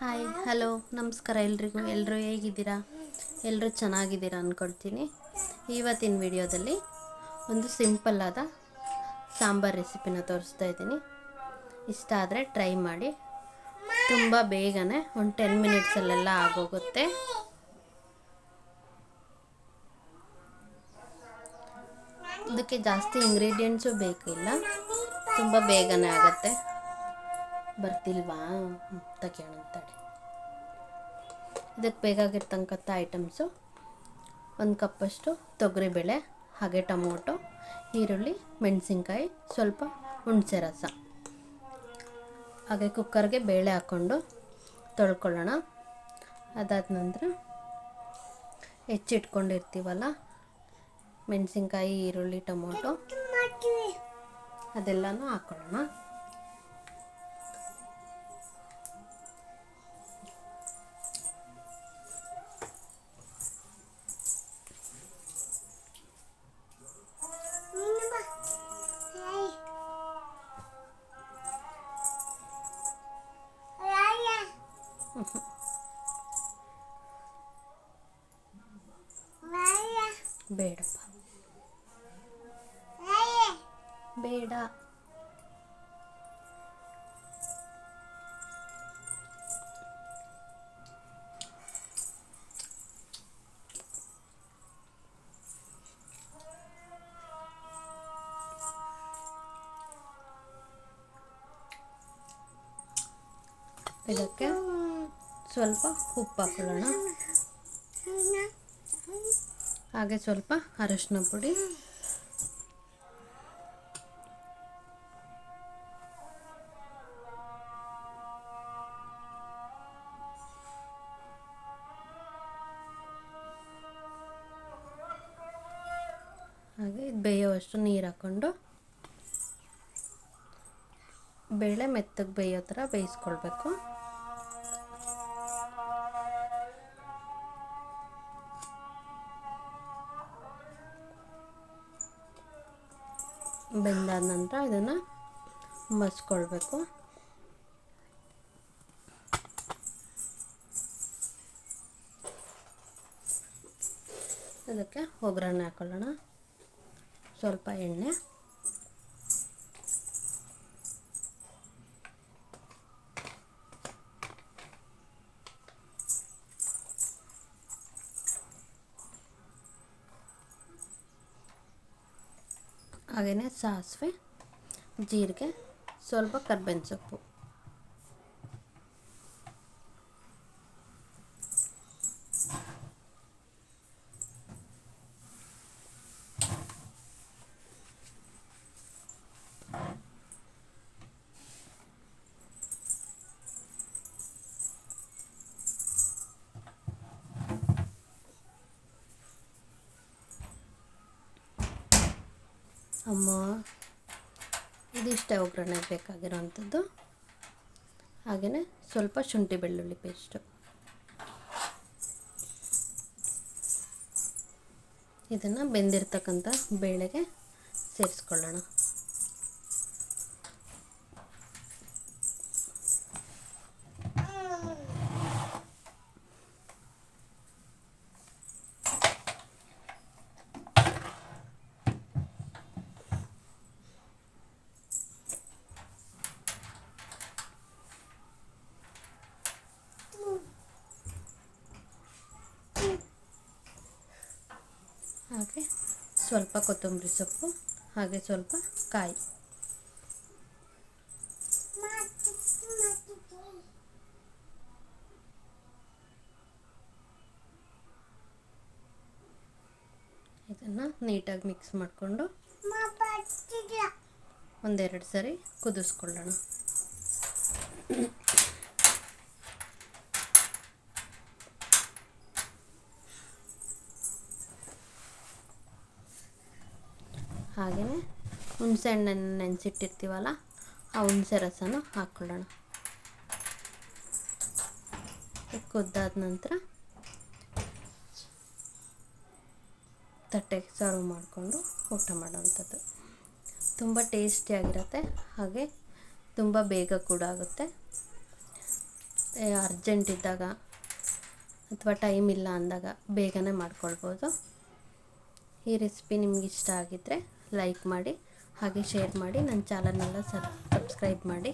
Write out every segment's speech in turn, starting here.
Hi, hello, ನಮಸ್ಕಾರ ಎಲ್ರಿಗೂ. ಎಲ್ಲರೂ ಹೇಗಿದ್ದೀರಾ? ಎಲ್ಲರೂ ಚೆನ್ನಾಗಿದ್ದೀರಾ ಅಂದ್ಕೊಳ್ತೀನಿ ಇವತ್ತಿನ ವಿಡಿಯೋದಲ್ಲಿ ಒಂದು ಸಿಂಪಲ್ ಆದ ಸಾಂಬಾರ್ ರೆಸಿಪಿನ ತೋರಿಸ್ತಾ ಇದ್ದೀನಿ. ಇಷ್ಟ ಆದರೆ ಟ್ರೈ ಮಾಡಿ. ತುಂಬ ಬೇಗನೆ ಒಂದು ಟೆನ್ ಮಿನಿಟ್ಸಲ್ಲೆಲ್ಲ ಆಗೋಗುತ್ತೆ. ಇದಕ್ಕೆ ಜಾಸ್ತಿ ಇಂಗ್ರೀಡಿಯೆಂಟ್ಸು ಬೇಕಿಲ್ಲ. ತುಂಬ ಬೇಗನೆ ಆಗುತ್ತೆ. ಬರ್ತಿಲ್ವಾ? ತಗೊಳಂತೇಳಿ ಇದಕ್ಕೆ ಬೇಕಾಗಿರ್ತಕ್ಕಂಥ ಐಟಮ್ಸು, ಒಂದು ಕಪ್ಪಷ್ಟು ತೊಗರಿಬೇಳೆ, ಹಾಗೆ ಟೊಮೊಟೊ, ಈರುಳ್ಳಿ, ಮೆಣಸಿನ್ಕಾಯಿ, ಸ್ವಲ್ಪ ಹುಣಸೆ ರಸ. ಹಾಗೆ ಕುಕ್ಕರ್ಗೆ ಬೇಳೆ ಹಾಕ್ಕೊಂಡು ತೊಳ್ಕೊಳ್ಳೋಣ. ಅದಾದ ನಂತರ ಹೆಚ್ಚಿಟ್ಕೊಂಡಿರ್ತೀವಲ್ಲ, ಮೆಣಸಿನ್ಕಾಯಿ, ಈರುಳ್ಳಿ, ಟೊಮೊಟೊ, ಅದೆಲ್ಲನೂ ಹಾಕ್ಕೊಳ್ಳೋಣ. ಬೇಡಪ್ಪ ಬೇಡ. ಇದಕ್ಕೆ ಸ್ವಲ್ಪ ಉಪ್ಪು ಹಾಕೊಳ್ಳೋಣ. ಹಾಗೆ ಸ್ವಲ್ಪ ಅರಶಿನ ಪುಡಿ. ಹಾಗೆ ಇದು ಬೇಯೋವಷ್ಟು ನೀರು ಹಾಕ್ಕೊಂಡು ಬೇಳೆ ಮೆತ್ತಗೆ ಬೇಯೋ ಥರ ಬೇಯಿಸ್ಕೊಳ್ಬೇಕು. ಬೆಂದಾದ ನಂತರ ಇದನ್ನು ಮಸ್ಕೊಳ್ಬೇಕು. ಅದಕ್ಕೆ ಒಗ್ಗರಣೆ ಹಾಕೊಳ್ಳೋಣ. ಸ್ವಲ್ಪ ಎಣ್ಣೆ. ಹಾಗೆಯೇ ಸಾಸಿವೆ ಜೀರಿಗೆ ಸ್ವಲ್ಪ ಕರ್ಬೇವಿನ ಸೊಪ್ಪು. ಅಮ್ಮ ಇದಿಷ್ಟೇ ಒಗ್ಗರಣೆಗೆ ಬೇಕಾಗಿರೋವಂಥದ್ದು ಹಾಗೆಯೇ ಸ್ವಲ್ಪ ಶುಂಠಿ ಬೆಳ್ಳುಳ್ಳಿ ಪೇಸ್ಟು ಇದನ್ನು ಬೆಂದಿರ್ತಕ್ಕಂಥ ಬೇಳೆಗೆ ಸೇರಿಸ್ಕೊಳ್ಳೋಣ. ಹಾಗೆ ಸ್ವಲ್ಪ ಕೊತ್ತಂಬರಿ ಸೊಪ್ಪು ಹಾಗೆ ಸ್ವಲ್ಪ ಕಾಯಿ. ಇದನ್ನು ನೀಟಾಗಿ ಮಿಕ್ಸ್ ಮಾಡಿಕೊಂಡು ಒಂದೆರಡು ಸರಿ ಕುದಿಸ್ಕೊಳ್ಳೋಣ. ಹಾಗೆಯೇ ಹುಣಸೆ ಹಣ್ಣನ್ನು ನೆನೆಸಿಟ್ಟಿರ್ತೀವಲ್ಲ, ಆ ಹುಣಸೆ ರಸನೂ ಹಾಕ್ಕೊಳ್ಳೋಣ. ಕುದ್ದಾದ ನಂತರ ತಟ್ಟೆಗೆ ಸರ್ವ್ ಮಾಡಿಕೊಂಡು ಊಟ ಮಾಡೋವಂಥದ್ದು. ತುಂಬ ಟೇಸ್ಟಿಯಾಗಿರುತ್ತೆ, ಹಾಗೆ ತುಂಬ ಬೇಗ ಕೂಡ ಆಗುತ್ತೆ. ಅರ್ಜೆಂಟ್ ಇದ್ದಾಗ ಅಥವಾ ಟೈಮ್ ಇಲ್ಲ ಅಂದಾಗ ಬೇಗನೆ ಮಾಡ್ಕೊಳ್ಬೋದು. ಈ ರೆಸಿಪಿ ನಿಮ್ಗೆ ಇಷ್ಟ ಆಗಿದ್ದರೆ ಲೈಕ್ ಮಾಡಿ, ಹಾಗೆ ಶೇರ್ ಮಾಡಿ, ನನ್ನ ಚಾನಲ್ನೆಲ್ಲ ಸಬ್ ಸಬ್ಸ್ಕ್ರೈಬ್ ಮಾಡಿ.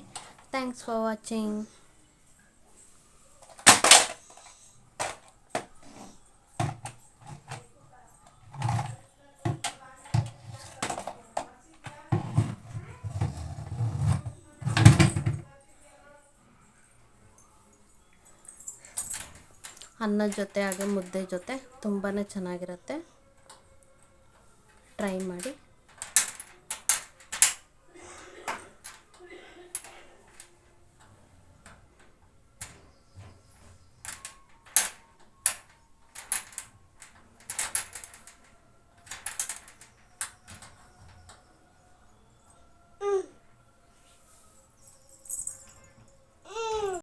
ಥ್ಯಾಂಕ್ಸ್ ಫಾರ್ ವಾಚಿಂಗ್ ಅನ್ನದ ಜೊತೆ ಹಾಗೆ ಮುದ್ದೆ ಜೊತೆ ತುಂಬಾ ಚೆನ್ನಾಗಿರುತ್ತೆ. ಟ್ರೈ ಮಾಡಿ.